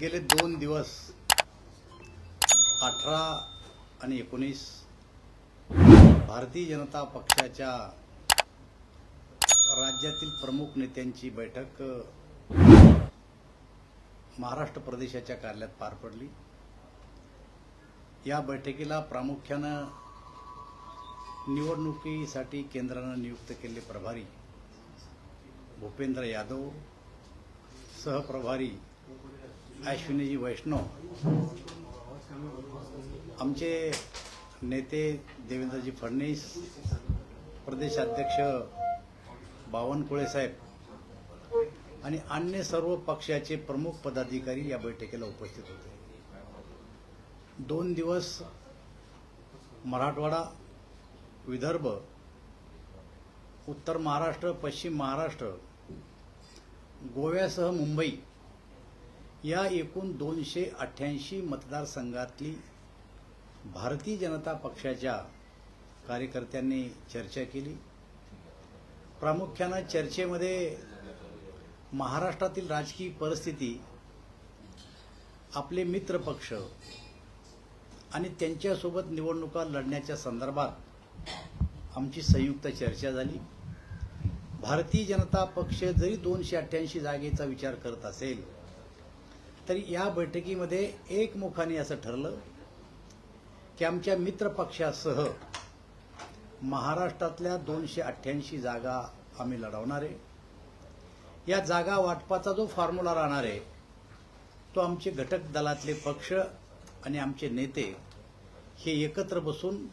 गेले दोन दिवस अठरा आणि एकोणीस भारतीय जनता पक्षाच्या राज्यातील प्रमुख नेत्यांची बैठक महाराष्ट्र प्रदेशाच्या कार्यालयात पार पडली. या बैठकीला प्रामुख्यानं निवडणुकीसाठी केंद्रानं नियुक्त केलेले प्रभारी भूपेंद्र यादव सहप्रभारी अश्विनीजी वैष्णव. आमचे नेते देवेंद्रजी फडणवीस प्रदेशाध्यक्ष बावनकुळे साहेब आणि अन्य सर्व पक्षाचे प्रमुख पदाधिकारी या बैठकीला उपस्थित होते. दोन दिवस मराठवाडा विदर्भ उत्तर महाराष्ट्र पश्चिम महाराष्ट्र गोव्यासह मुंबई या एकूण दोनशे अठ्ठ्याऐंशी मतदारसंघातली भारतीय जनता पक्षाच्या कार्यकर्त्यांनी चर्चा केली. प्रामुख्यानं चर्चेमध्ये महाराष्ट्रातील राजकीय परिस्थिती आपले मित्र पक्ष आणि त्यांच्यासोबत निवडणुका लढण्याच्या संदर्भात आमची संयुक्त चर्चा झाली. भारतीय जनता पक्ष जरी दोनशे अठ्ठ्याऐंशी जागेचा विचार करत असेल तरी या बैठकीमध्ये एकमुखाने असं ठरलं की आमच्या मित्रपक्षासह महाराष्ट्रातल्या दोनशे अठ्ठ्याऐंशी जागा आम्ही लढवणार आहे. या जागा वाटपाचा जो फॉर्म्युला राहणार आहे तो आमचे घटक दलातले पक्ष आणि आमचे नेते हे एकत्र बसून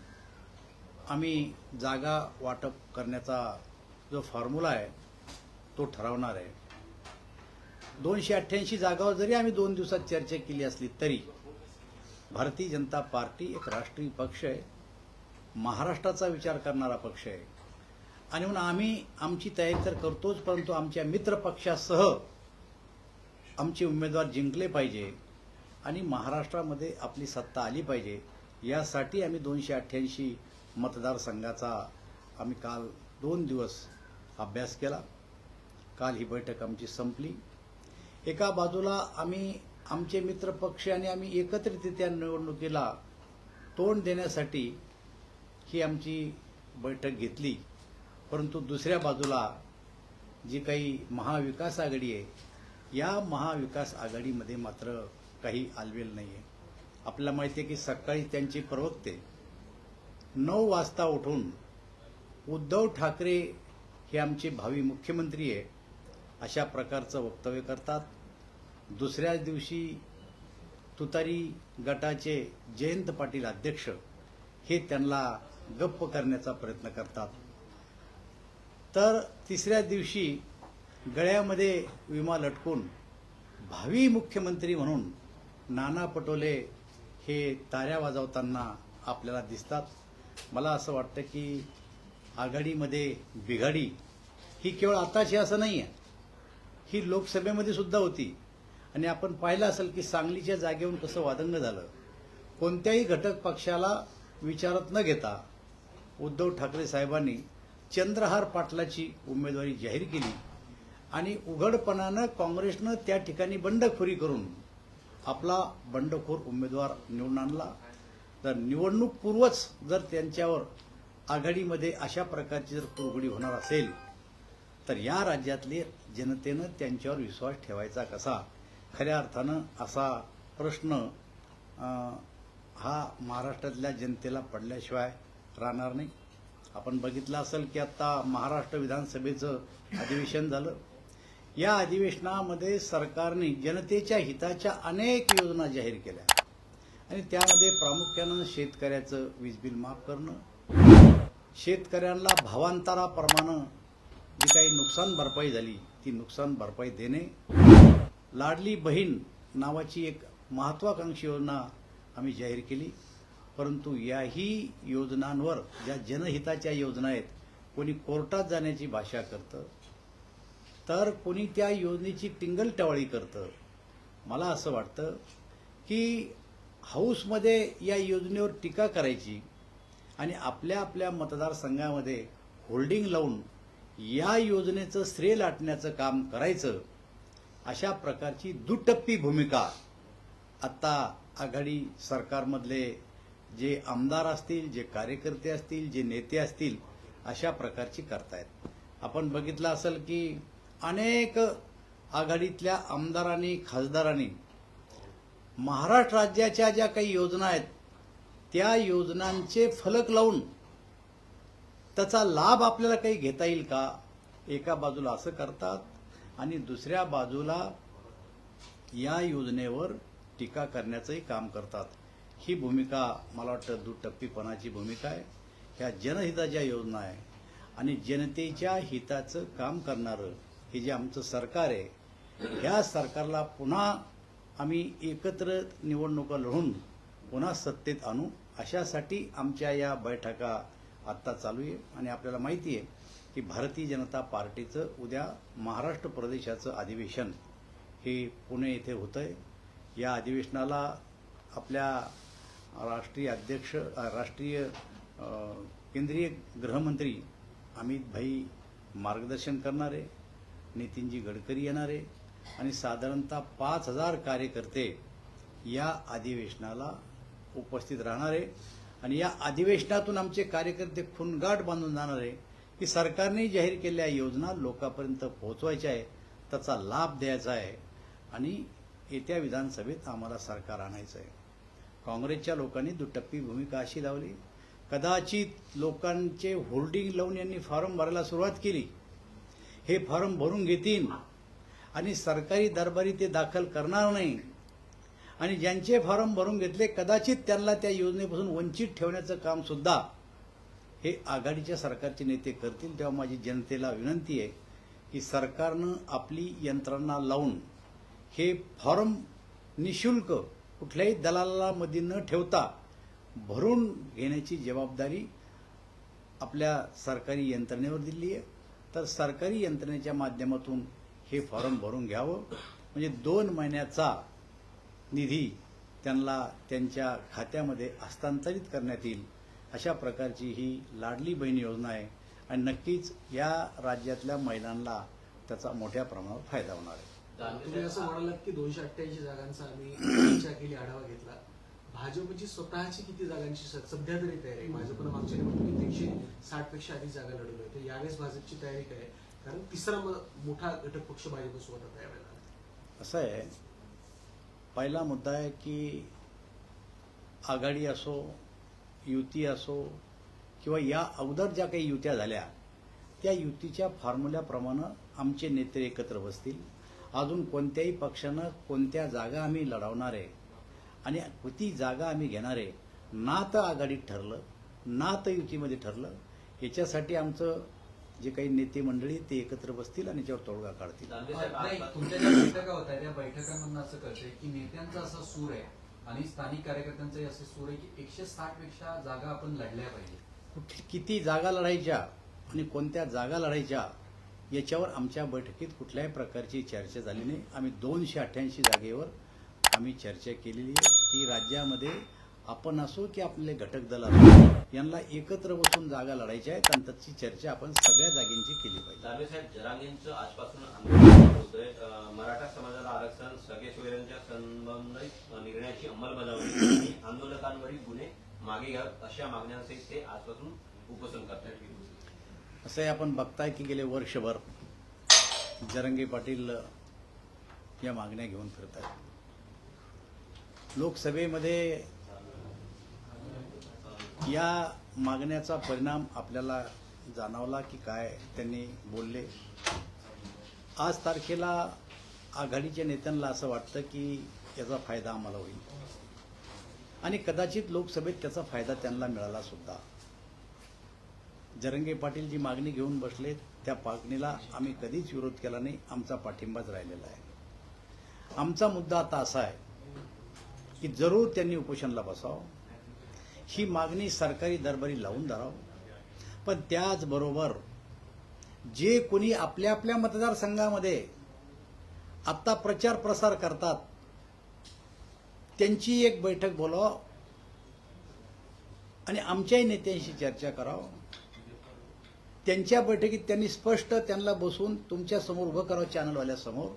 आम्ही जागा वाटप करण्याचा जो फॉर्म्युला आहे तो ठरवणार आहे. दोनशे अठ्ठ्याऐंशी जागावर जरी आम्ही दोन दिवसात चर्चा केली असली तरी भारतीय जनता पार्टी एक राष्ट्रीय पक्ष आहे. महाराष्ट्राचा विचार करणारा पक्ष आहे. आणि म्हणून आम्ही आमची तयारी तर करतोच परंतु आमच्या मित्र पक्षासह आमचे उमेदवार जिंकले पाहिजे आणि महाराष्ट्रामध्ये आपली सत्ता आली पाहिजे यासाठी आम्ही दोनशे अठ्ठ्याऐंशी मतदारसंघाचा आम्ही काल दोन दिवस अभ्यास केला. काल ही बैठक आमची संपली. एका बाजूला आम्ही आमचे मित्र पक्ष आणि आम्ही एकत्रितरित्या निवडणुकीला तोंड देण्यासाठी ही आमची बैठक घेतली. परंतु दुसऱ्या बाजूला जी काही महाविकास आघाडी आहे या महाविकास आघाडीमध्ये मात्र काही आलवेल नाही आहे आपल्याला माहिती आहे की सकाळी त्यांचे प्रवक्ते नऊ वाजता उठून उद्धव ठाकरे हे आमचे भावी मुख्यमंत्री आहे अशा प्रकारचं वक्तव्य करतात. दुसऱ्याच दिवशी तुतारी गटाचे जयंत पाटील अध्यक्ष हे त्यांना गप्प करण्याचा प्रयत्न करतात. तर तिसऱ्या दिवशी गळ्यामध्ये विमा लटकून भावी मुख्यमंत्री म्हणून नाना पटोले हे ताऱ्या वाजवताना आपल्याला दिसतात. मला असं वाटतं की आघाडीमध्ये बिघाडी ही केवळ आताची असं नाही आहे ही लोकसभेमध्ये सुद्धा होती. आणि आपण पाहिलं असेल की सांगलीच्या जागेवरून कसं वादंग झालं. कोणत्याही घटक पक्षाला विचारात न घेता उद्धव ठाकरे साहेबांनी चंद्रहार पाटलाची उमेदवारी जाहीर केली. आणि उघडपणानं काँग्रेसनं त्या ठिकाणी बंडखोरी करून आपला बंडखोर उमेदवार निवडून आणला. तर निवडणूक पूर्वच जर त्यांच्यावर आघाडीमध्ये अशा प्रकारची जर कुरघोडी होणार असेल तर या राज्यातले जनतेनं त्यांच्यावर विश्वास ठेवायचा कसा? खऱ्या अर्थानं असा प्रश्न हा महाराष्ट्रातल्या जनतेला पडल्याशिवाय राहणार नाही. आपण बघितलं असेल की आता महाराष्ट्र विधानसभेचं अधिवेशन झालं. या अधिवेशनामध्ये सरकारने जनतेच्या हिताच्या अनेक योजना जाहीर केल्या. आणि त्यामध्ये प्रामुख्यानं शेतकऱ्याचं वीज बिल माफ करणं शेतकऱ्यांना भावांतराप्रमाणे जी काही नुकसान भरपाई झाली ती नुकसान भरपाई देणे. लाडली बहीण नावाची एक महत्वाकांक्षी योजना आम्ही जाहीर केली. परंतु याही योजनांवर ज्या जनहिताच्या योजना आहेत कोणी कोर्टात जाण्याची भाषा करतं तर कोणी त्या योजनेची टिंगलटवाळी करतं. मला असं वाटतं की हाऊसमध्ये या योजनेवर टीका करायची आणि आपल्या आपल्या मतदारसंघामध्ये होल्डिंग लावून या योजनेचं श्रेय लाटण्याचं काम करायचं अशा प्रकारची दुटप्पी भूमिका आत्ता आघाडी सरकारमधले जे आमदार असतील जे कार्यकर्ते असतील जे नेते असतील अशा प्रकारची करतायत. आपण बघितलं असेल की अनेक आघाडीतल्या आमदारांनी खासदारांनी महाराष्ट्र राज्याच्या ज्या काही योजना आहेत त्या योजनांचे फलक लावून त्याचा लाभ आपल्याला काही घेता येईल का? एका बाजूला असं करतात आणि दुसऱ्या बाजूला या योजनेवर टीका करण्याचंही काम करतात. ही भूमिका मला वाटतं दुटप्पीपणाची भूमिका आहे. ह्या जनहिताच्या योजना आहे. आणि जनतेच्या हिताचं काम करणारं हे जे आमचं सरकार आहे ह्या सरकारला पुन्हा आम्ही एकत्र निवडणुका लढून पुन्हा सत्तेत आणू अशासाठी आमच्या या बैठका आत्ता चालू आहे आणि आपल्याला माहिती आहे की भारतीय जनता पार्टीचं उद्या महाराष्ट्र प्रदेशाचं अधिवेशन हे पुणे येथे होतं आहे या अधिवेशनाला आपल्या राष्ट्रीय अध्यक्ष राष्ट्रीय केंद्रीय गृहमंत्री अमित भाई मार्गदर्शन करणारे नितीनजी गडकरी येणारे आणि साधारणतः पाच हजार कार्यकर्ते या अधिवेशनाला उपस्थित राहणारे आणि या अधिवेशनातून आमचे कार्यकर्ते खुनगाट बांधून जाणार आहे की सरकारने जाहीर केलेल्या योजना लोकांपर्यंत पोहोचवायच्या आहे त्याचा लाभ द्यायचा आहे. आणि येत्या विधानसभेत आम्हाला सरकार आणायचं आहे. काँग्रेसच्या लोकांनी दुटप्पी भूमिका अशी लावली. कदाचित लोकांचे होल्डिंग लावून यांनी फॉर्म भरायला सुरुवात केली. हे फॉर्म भरून घेतील. आणि सरकारी दरबारी ते दाखल करणार नाही. आणि ज्यांचे फॉर्म भरून घेतले कदाचित त्यांना त्या योजनेपासून वंचित ठेवण्याचं काम सुद्धा हे आघाडीच्या सरकारचे नेते करतील. तेव्हा माझी जनतेला विनंती आहे की सरकारनं आपली यंत्रणा लावून हे फॉर्म निशुल्क कुठल्याही दलालामध्ये न ठेवता भरून घेण्याची जबाबदारी आपल्या सरकारी यंत्रणेवर दिली आहे. तर सरकारी यंत्रणेच्या माध्यमातून हे फॉर्म भरून घ्यावं. म्हणजे दोन महिन्याचा निधी त्यांना त्यांच्या खात्यामध्ये हस्तांतरित करण्यात येईल अशा प्रकारची ही लाडली बहीण योजना आहे. आणि नक्कीच या राज्यातल्या महिलांना त्याचा मोठ्या प्रमाणावर फायदा होणार आहे. तुम्ही असं म्हणालात की दोनशे अठ्ठ्याऐंशी जागांचा आम्ही चर्चा केली आढावा घेतला. भाजपची स्वतःची किती जागांची स- सध्या तरी तयारी भाजपनं मागच्या निवडणुकीत एकशे साठपेक्षा अधिक जागा लढवल्या होत्या यावेळेस भाजपची तयारी काय? कारण तिसरा म- मोठा घटक पक्ष भाजपसोबत आता यावेळेला. असं आहे. पहिला मुद्दा आहे की आघाडी असो युती असो किंवा या अगोदर ज्या काही युत्या झाल्या त्या युतीच्या फॉर्म्युल्याप्रमाणे आमचे नेते एकत्र बसतील. अजून कोणत्याही पक्षानं कोणत्या जागा आम्ही लढवणार आहे आणि किती जागा आम्ही घेणार आहे ना तर आघाडीत ठरलं ना तर युतीमध्ये ठरलं याच्यासाठी आमचं जे काही नेते मंडळी ते एकत्र बसतील आणि याच्यावर तोडगा काढतील. तुमच्या ज्या बैठका होत्या त्या बैठकांमधून असं कळतंय की नेत्यांचा असा सूर आहे आणि स्थानिक कार्यकर्त्यांचाही असे सूर आहे की एकशे साठपेक्षा जागा आपण लढल्या पाहिजे. कुठ किती जागा लढायच्या आणि कोणत्या जागा लढायच्या याच्यावर आमच्या बैठकीत कुठल्याही प्रकारची चर्चा झाली नाही. आम्ही दोनशे अठ्ठ्याऐंशी जागेवर आम्ही चर्चा केलेली आहे की राज्यामध्ये आपण असो की आपले घटक दल असो यांना एकत्र बसून जागा लढायच्या आहेत आणि त्याची चर्चा आपण सगळ्या जागेंची केली पाहिजे. साहेब जरांगेंचं आजपासून आंदोलन होतंय मराठा समाजाला आरक्षण सगळे सोयऱ्यांच्या संबंधित निर्णयाची अंमलबजावणी आणि आंदोलकांवरील गुन्हे मागे घ्यावेत अशा मागण्यांसहित ते आजपासून उपोषण करतात. असंही आपण बघताय की गेले वर्षभर जरंगे पाटील या मागण्या घेऊन फिरत आहेत लोकसभेमध्ये या मागण्याचा परिणाम आपल्याला जाणवला की काय त्यांनी बोलले. आज तारखेला आघाडीच्या नेत्यांना असं वाटतं की याचा फायदा आम्हाला होईल. आणि कदाचित लोकसभेत त्याचा फायदा त्यांना मिळाला सुद्धा. जरंगे पाटील जी मागणी घेऊन बसले त्या मागणीला आम्ही कधीच विरोध केला नाही आमचा पाठिंबाच राहिलेला आहे. आमचा मुद्दा आता असा आहे की जरूर त्यांनी उपोषणला बसावं. ही मागणी सरकारी दरबारी लावून धरावं. पण त्याचबरोबर जे कोणी आपल्या आपल्या मतदारसंघामध्ये आत्ता प्रचार प्रसार करतात त्यांची एक बैठक बोलावं आणि आमच्याही नेत्यांशी चर्चा करावं. त्यांच्या बैठकीत त्यांनी स्पष्ट त्यांना बसून तुमच्यासमोर उभं करावं चॅनलवाल्यासमोर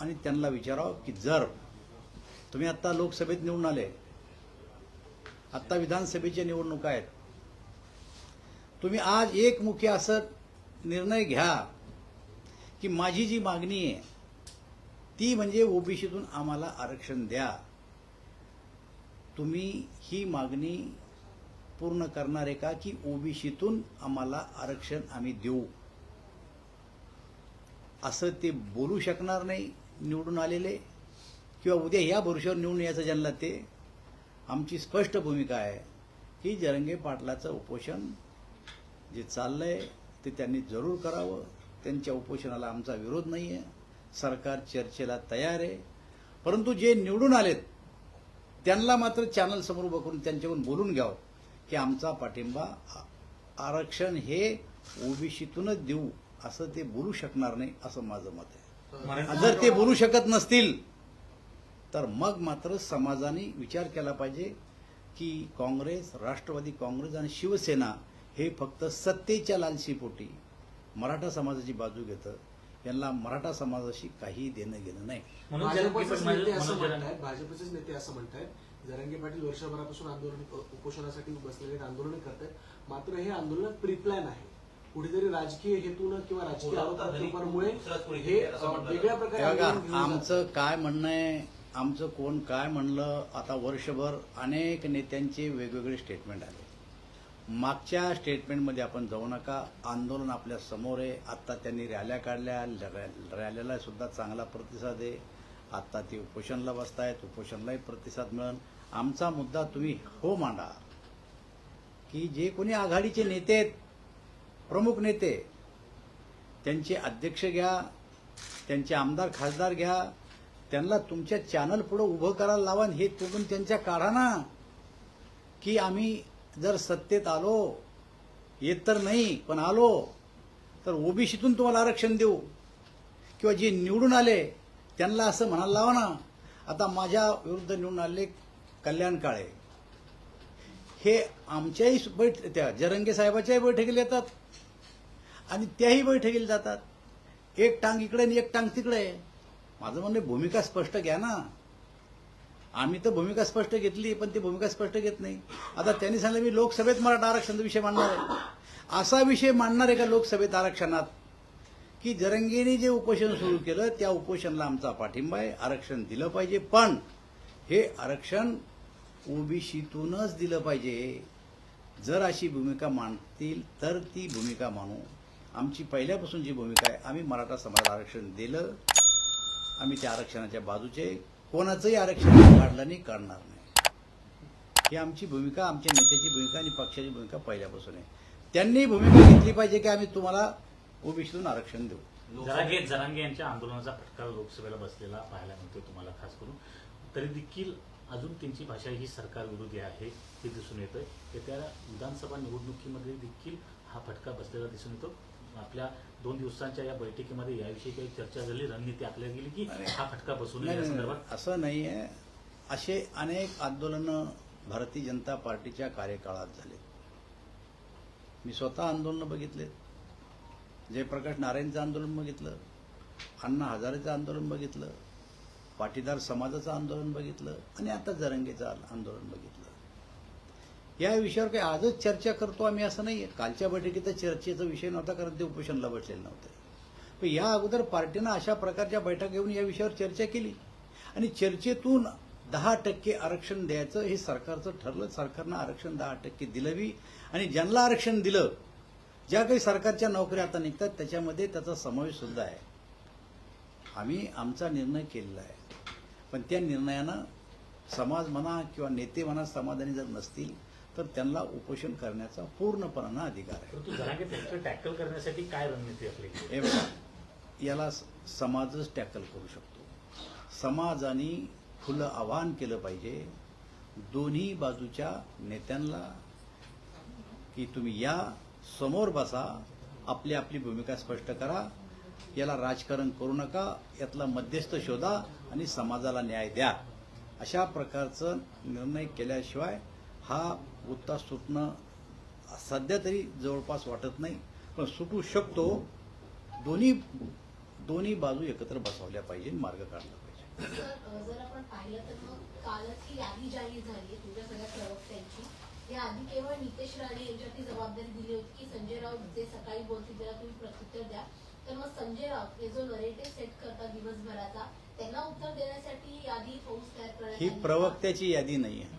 आणि त्यांना विचारावं की जर तुम्ही आत्ता लोकसभेत निवडून आले आत्ता विधानसभेच्या निवडणुका आहेत. तुम्ही आज एकमुखी असं निर्णय घ्या की माझी जी मागणी आहे ती म्हणजे ओबीसीतून आम्हाला आरक्षण द्या. तुम्ही ही मागणी पूर्ण करणार आहे का की ओबीसीतून आम्हाला आरक्षण आम्ही देऊ? असं ते बोलू शकणार नाही निवडून आलेले किंवा उद्या या भरोश्यावर निवडून यायचं ज्यांना ते. आमची स्पष्ट भूमिका आहे. की जरंगे पाटलाचं उपोषण जे चाललंय ते त्यांनी जरूर करावं. त्यांच्या उपोषणाला आमचा विरोध नाही आहे सरकार चर्चेला तयार आहे. परंतु जे निवडून आलेत त्यांना मात्र चॅनल समोर उभं करून त्यांच्याकडून बोलून घ्यावं की आमचा पाठिंबा आरक्षण हे ओबीसीतूनच देऊ असं ते बोलू शकणार नाही असं माझं मत आहे. जर ते बोलू शकत नसतील तर मग मात्र समाजाने विचार केला पाहिजे की काँग्रेस राष्ट्रवादी काँग्रेस आणि शिवसेना हे फक्त सत्तेच्या लालशीपोटी मराठा समाजाची बाजू घेतं. यांना मराठा समाजाशी काही देणं घेणं नाही. भाजपचेच नेते असं म्हणतायत भाजपचेच नेते असं म्हणतायत. जरांगे पाटील वर्षभरापासून आंदोलन उपोषणासाठी बसलेले आंदोलन करतायत. मात्र हे आंदोलन प्रीप्लॅन आहे. कुठेतरी राजकीय हेतून किंवा राजकीय आरोपांमुळे हे वेगळ्या. प्रकारे हे. आमचं काय म्हणणं आहे आमचं कोण काय म्हणलं आता वर्षभर अनेक नेत्यांचे वेगवेगळे स्टेटमेंट आले. मागच्या स्टेटमेंटमध्ये आपण जाऊ नका. आंदोलन आपल्यासमोर आहे. आत्ता त्यांनी रॅल्या काढल्या. रॅ- रॅलीला सुद्धा चांगला प्रतिसाद आहे. आत्ता ते उपोषणला बसतायत. उपोषणलाही प्रतिसाद मिळेल. आमचा मुद्दा तुम्ही हो मांडा. की जे कोणी आघाडीचे नेते आहेत प्रमुख नेते त्यांचे अध्यक्ष घ्या त्यांचे आमदार खासदार घ्या त्यांना तुमच्या चॅनल पुढे उभं करायला लावा हे तुम्ही त्यांच्या काढा ना. की आम्ही जर सत्तेत आलो येत तर नाही पण आलो तर ओबीसीतून तुम्हाला आरक्षण देऊ. किंवा जे निवडून आले त्यांना असं म्हणायला लावा ना. आता माझ्या विरुद्ध निवडून आले कल्याण काळे. हे आमच्याही बैठ त्या जरंगे साहेबाच्याही बैठकीला येतात. आणि त्याही बैठकीला जातात. एक टांग इकडे आणि एक टांग तिकडे. आहे. माझं म्हणणं आहे, भूमिका स्पष्ट घ्या ना. आम्ही तर भूमिका स्पष्ट घेतली पण ती भूमिका स्पष्ट घेत नाही. आता त्यांनी सांगितलं मी लोकसभेत मराठा आरक्षणाचा विषय मांडणार आहे. असा विषय मांडणार आहे का लोकसभेत आरक्षणात की जरंगीने जे उपोषण सुरू केलं त्या उपोषणाला आमचा पाठिंबा आहे. आरक्षण दिलं पाहिजे पण हे आरक्षण ओबीसीतूनच दिलं पाहिजे. जर अशी भूमिका मांडतील तर ती भूमिका मानू. आमची पहिल्यापासून जी भूमिका आहे आम्ही मराठा समाज आरक्षण दिलं. आम्ही त्या आरक्षणाच्या बाजूचे कोणाचंही आरक्षण काढलं नाही काढणार नाही. ही आमची भूमिका आमच्या नेत्याची भूमिका आणि पक्षाची भूमिका पहिल्यापासून आहे. त्यांनी भूमिका घेतली पाहिजे की आम्ही तुम्हाला ओबीसीतून आरक्षण देऊ. जरांगे जरांगे यांच्या आंदोलनाचा फटका लोकसभेला बसलेला पाहायला मिळतो तुम्हाला खास करून. तरी देखील अजून त्यांची भाषा ही सरकार विरोधी आहे हे दिसून येतंय. येत्या विधानसभा निवडणुकीमध्ये देखील हा फटका बसलेला दिसून येतो. आपल्या दोन दिवसांच्या या बैठकीमध्ये याविषयी काही चर्चा झाली रणनीती आखल्या गेली की हा फटका बसू नये नाही, या नाही, संदर्भात? नाही, असं नाही आहे. असे अनेक आंदोलनं भारतीय जनता पार्टीच्या कार्यकाळात झाले. मी स्वतः आंदोलनं बघितलेत जयप्रकाश नारायणचं आंदोलन बघितलं. अण्णा हजारेचं आंदोलन बघितलं. पाटीदार समाजाचं आंदोलन बघितलं. आणि आता जरंगेचं आंदोलन बघितलं. या विषयावर काही आजच चर्चा करतो आम्ही असं नाही कालच्या बैठकीत चर्चेचा विषय नव्हता कारण ते उपोषणला बसलेलं नव्हतं. पण या अगोदर पार्टीनं अशा प्रकारच्या बैठक घेऊन या विषयावर चर्चा केली. आणि चर्चेतून दहा टक्के आरक्षण द्यायचं हे सरकारचं ठरलं. सरकारनं आरक्षण दहा टक्के दिलंवी आणि ज्यांना आरक्षण दिलं ज्या काही सरकारच्या नोकऱ्या आता निघतात त्याच्यामध्ये त्याचा समावेश सुद्धा आहे. आम्ही आमचा निर्णय केलेला आहे. पण त्या निर्णयानं समाज म्हणा किंवा नेते म्हणा समाधानी जर नसतील तर त्यांना उपोषण करण्याचा पूर्णपणानं अधिकार आहे. टॅकल करण्यासाठी काय रणनीती बघा याला समाजच टॅकल करू शकतो. समाजाने खुलं आवाहन केलं पाहिजे. दोन्ही बाजूच्या नेत्यांना की तुम्ही या समोर बसा आपली आपली भूमिका स्पष्ट करा. याला राजकारण करू नका यातला मध्यस्थ शोधा आणि समाजाला न्याय द्या. अशा प्रकारचं निर्णय केल्याशिवाय हा उत्ता सुटणं सध्या तरी जवळपास वाटत नाही पण सुटू शकतो. दोन्ही दोन्ही बाजू एकत्र बसवल्या पाहिजे मार्ग काढला पाहिजे. जर आपण पाहिलं तर मग यादी जाहीर झाली तुमच्या सगळ्या प्रवक्त्यांची. याआधी केवळ नितेश राणे यांच्यावरती जबाबदारी दिली होती की संजय राऊत जे सकाळी बोलतील त्याला तुम्ही प्रत्युत्तर द्या. तर मग संजय राऊत हे जो नरेटिव्ह सेट करतात दिवसभराचा त्यांना उत्तर देण्यासाठी ही यादी फौज तयार करण्यात ही? प्रवक्त्याची यादी नाही आहे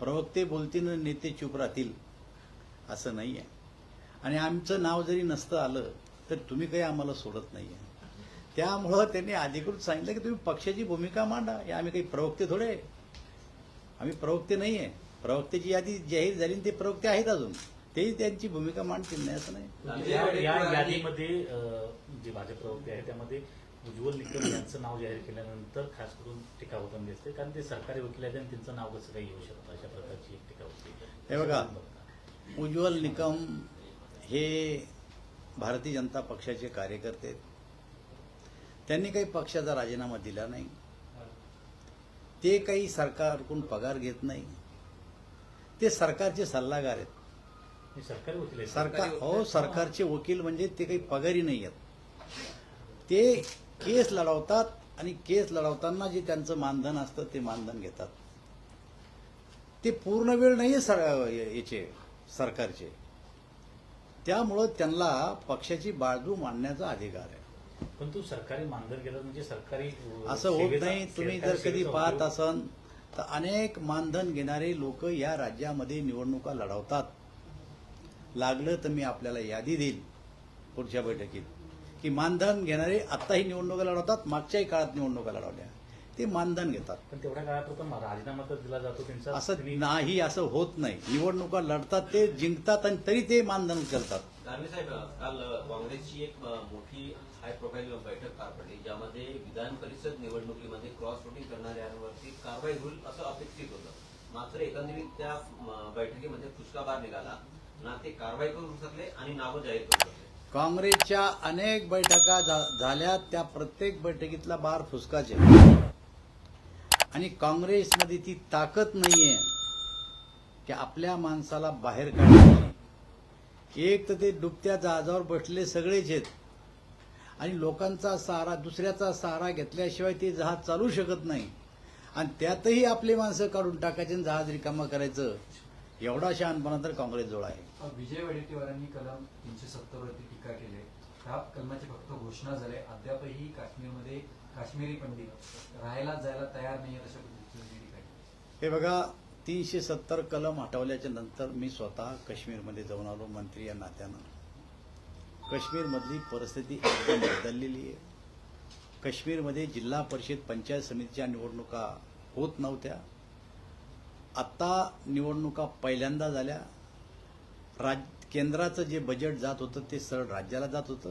प्रवक्ते बोलतील आणि नेते चुप राहतील असं नाही आहे आणि आमचं नाव जरी नसतं आलं तर तुम्ही काही आम्हाला सोडत नाही आहे त्यामुळं त्यांनी अधिकृत सांगितलं की तुम्ही पक्षाची भूमिका मांडा. या आम्ही काही प्रवक्ते थोडे आम्ही प्रवक्ते नाही आहे प्रवक्त्याची यादी जाहीर झाली ते प्रवक्ते आहेत अजून. तेही त्यांची भूमिका मांडतील नाही असं नाही. या यादीमध्ये जे भाजप प्रवक्ते आहे त्यामध्ये उज्ज्वल निकम यांचं नाव जाहीर केल्यानंतर खास करून टीका होताना दिसते कारण ते सरकारी वकील आहेत आणि त्यांचं नाव कसं काही येऊ शकतं? अशा प्रकारची एक टीका होती. हे बघा. उज्ज्वल निकम हे भारतीय जनता पक्षाचे कार्यकर्ते आहेत. त्यांनी काही पक्षाचा राजीनामा दिला नाही. ते काही सरकारकडून पगार घेत नाही. ते सरकारचे सल्लागार आहेत. सरकारी वकील आहेत. सरकार हो सरकारचे वकील म्हणजे ते काही पगारी नाही आहेत. ते केस लढवतात आणि केस लढवताना जे त्यांचं मानधन असतं ते मानधन घेतात. ते पूर्ण वेळ नाही सर याचे सरकारचे. त्यामुळं त्यांना पक्षाची बाजू मांडण्याचा अधिकार आहे. पण तू सरकारी मानधन केलं म्हणजे सरकारी असं होत नाही. तुम्ही जर कधी पाहत असन तर अनेक मानधन घेणारे लोक या राज्यामध्ये निवडणुका लढवतात. लागलं तर मी आपल्याला यादी देईल पुढच्या बैठकीत. की मानधन घेणारे आत्ताही निवडणुका लढवतात मागच्याही काळात निवडणुका लढवल्या. ते मानधन घेतात. पण तेवढ्या काळापुरता राजीनामा तर दिला जातो त्यांचा. असं नाही असं होत नाही. निवडणुका लढतात ते जिंकतात आणि तरी ते मानधन उचलतात दानवे साहेब काल काँग्रेसची एक मोठी हाय प्रोफाईल बैठक पार पडली ज्यामध्ये विधान परिषद निवडणुकीमध्ये क्रॉस वोटिंग करणाऱ्यांवरती कारवाई होईल असं अपेक्षित होतं. मात्र एकंदरीत त्या बैठकीमध्ये फुसकाबार निघाला. ना ते कारवाई करू शकले आणि नावं जाहीर करू शकले. काँग्रेसच्या अनेक बैठका झा- झाल्या त्या प्रत्येक बैठकीतला बार फुसकाचे. आणि काँग्रेसमध्ये ती ताकद नाहीये की आपल्या माणसाला बाहेर काढायची एक तर ते डुबत्या जहाजावर बसले सगळेच आहेत. आणि लोकांचा सहारा दुसऱ्याचा सहारा घेतल्याशिवाय ते जहाज चालू शकत नाही. आणि त्यातही आपली माणसं काढून टाकायचे आणि जहाज रिकामा करायचं. एवढा शहाणपणा तर काँग्रेसजवळ आहे. विजय वडेट्टीवारांनी कलम तीनशे सत्तर वरती टीका केली. त्या कलमाची फक्त घोषणा झाली. अद्यापही काश्मीरमध्ये काश्मीरी पंडित राहायला जायला तयार नाही अशा पद्धतीची टीका केली. हे बघा तीनशे सत्तर कलम हटवल्याच्या नंतर मी स्वतः काश्मीरमध्ये जाऊन आलो मंत्री या नात्यानं. काश्मीरमधली परिस्थिती एकदम बदललेली आहे. काश्मीरमध्ये जिल्हा परिषद पंचायत समितीच्या निवडणुका होत नव्हत्या. आत्ता निवडणुका पहिल्यांदा झाल्या. राज केंद्राचं जे बजेट जात होतं ते सरळ राज्याला जात होतं.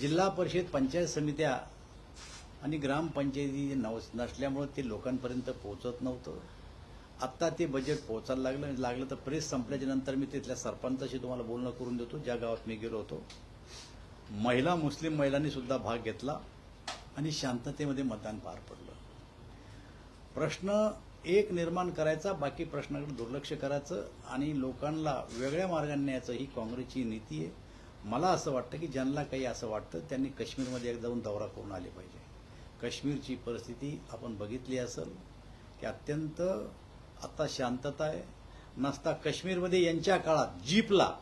जिल्हा परिषद पंचायत समित्या आणि ग्रामपंचायती नव नसल्यामुळं ते लोकांपर्यंत पोहोचत नव्हतं. आत्ता ते बजेट पोहोचायला लागलं लागलं तर प्रेस संपल्याच्या नंतर मी तिथल्या सरपंचाशी तुम्हाला बोलणं करून देतो ज्या गावात मी गेलो होतो. महिला मुस्लिम महिलांनी सुद्धा भाग घेतला आणि शांततेमध्ये मतदान पार पडलं. प्रश्न एक निर्माण करायचा बाकी प्रश्नाकडे दुर्लक्ष करायचं आणि लोकांना वेगळ्या मार्गाने न्यायचं ही काँग्रेसची नीती आहे. मला असं वाटतं की ज्यांना काही असं वाटतं त्यांनी काश्मीरमध्ये एक जाऊन दौरा करून आले पाहिजे. काश्मीरची परिस्थिती आपण बघितली असेल की अत्यंत आता शांतता आहे. नसता काश्मीरमध्ये यांच्या काळात जीपला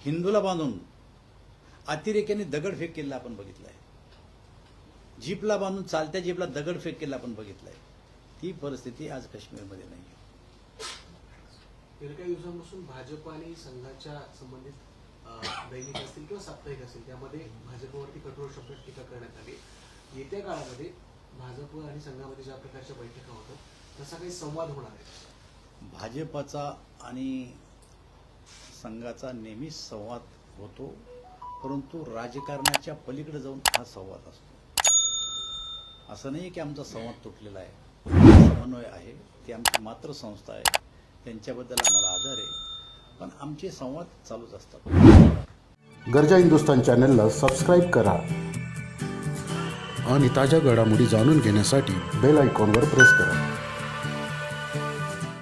हिंदूला बांधून अतिरेक्याने दगडफेक केलेला आपण बघितलाय. जीपला बांधून चालत्या जीपला दगडफेक केला आपण बघितलाय. ती परिस्थिती आज काश्मीरमध्ये नाही गेल्या काही दिवसांपासून भाजप आणि संघाच्या संबंधित दैनिक असतील किंवा साप्ताहिक असतील त्यामध्ये भाजपवरती कठोर शब्दात टीका करण्यात आली. येत्या काळामध्ये भाजप आणि संघामध्ये ज्या प्रकारच्या बैठका होतात तसा काही संवाद होणार आहे? भाजपचा आणि संघाचा नेहमीच संवाद होतो परंतु राजकारणाच्या पलीकडे जाऊन हा संवाद असतो. असं नाही की आमचा संवाद तुटलेला आहे. समन्वय आहे ती आमची मातृसंस्था आहे त्यांच्याबद्दल आम्हाला आदर आहे पण आमचे संवाद चालूच असतात. गरजा हिंदुस्तान चॅनलला सबस्क्राईब करा आणि ताज्या घडामोडी जाणून घेण्यासाठी बेल आयकॉनवर प्रेस करा.